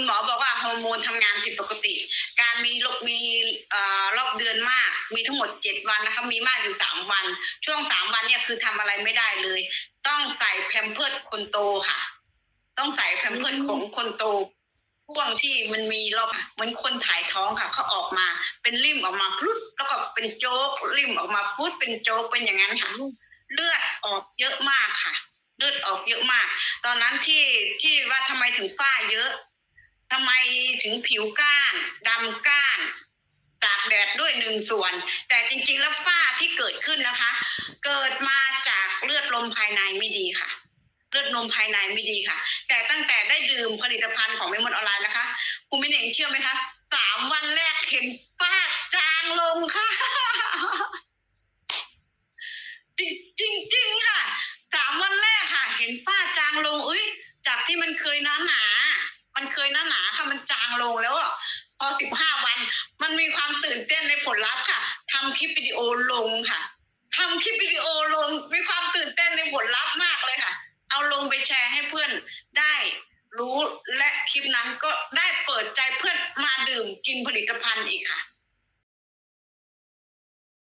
คุณหมอบอกว่าฮอร์โมนทำงานผิดปกติ การมีลกมีเอ่อรอบเดือนมาก มีทั้งหมดเจ็ดวันนะคะมีมากอยู่สามวัน ช่วงสามวันเนี่ยคือทำอะไรไม่ได้เลย ต้องใส่แพมเพิร์ดคนโตค่ะ ต้องใส่แพมเพิร์ดของคนโตช่วงที่มันมีรอบเหมือนคนถ่ายท้องค่ะเขาออกมา เป็นริ่มออกมาพุดแล้วก็เป็นโจ๊กริ่มออกมาพุดเป็นโจ๊กเป็นอย่างนั้นค่ะเลือดออกเยอะมากค่ะเลือดออกเยอะมาก ตอนนั้นที่ที่ว่าทำไมถึงฝ้าเยอะ ทำไมถึงผิวก้านดำก้านตากแดดด้วยหนึ่งส่วน แต่จริงๆแล้วฝ้าที่เกิดขึ้นนะคะ เกิดมาจากเลือดลมภายในไม่ดีค่ะ เลือดนมภายในไม่ดีค่ะ แต่ตั้งแต่ได้ดื่มผลิตภัณฑ์ของเมมอนออนไลน์นะคะคุณม่เน่งเชื่อไหมคะสามวันแรกเห็นฝ้าจางลงค่ะ จริงจริงค่ะสามวันแรกค่ะ เห็นฝ้าจางลงอุ้ยจากที่มันเคยหนาหนา มันเคยหนาหนาค่ะมันจางลงแล้วอะพอสิบห้าวัน มันมีความตื่นเต้นในผลลัพธ์ค่ะทำคลิปวิดีโอลงค่ะทำคลิปวิดีโอลงมีความตื่นเต้นในผลลัพธ์มากเลยค่ะ เอาลงไปแชร์ให้เพื่อนได้รู้และคลิปนั้นก็ได้เปิดใจเพื่อนมาดื่มกินผลิตภัณฑ์อีกค่ะ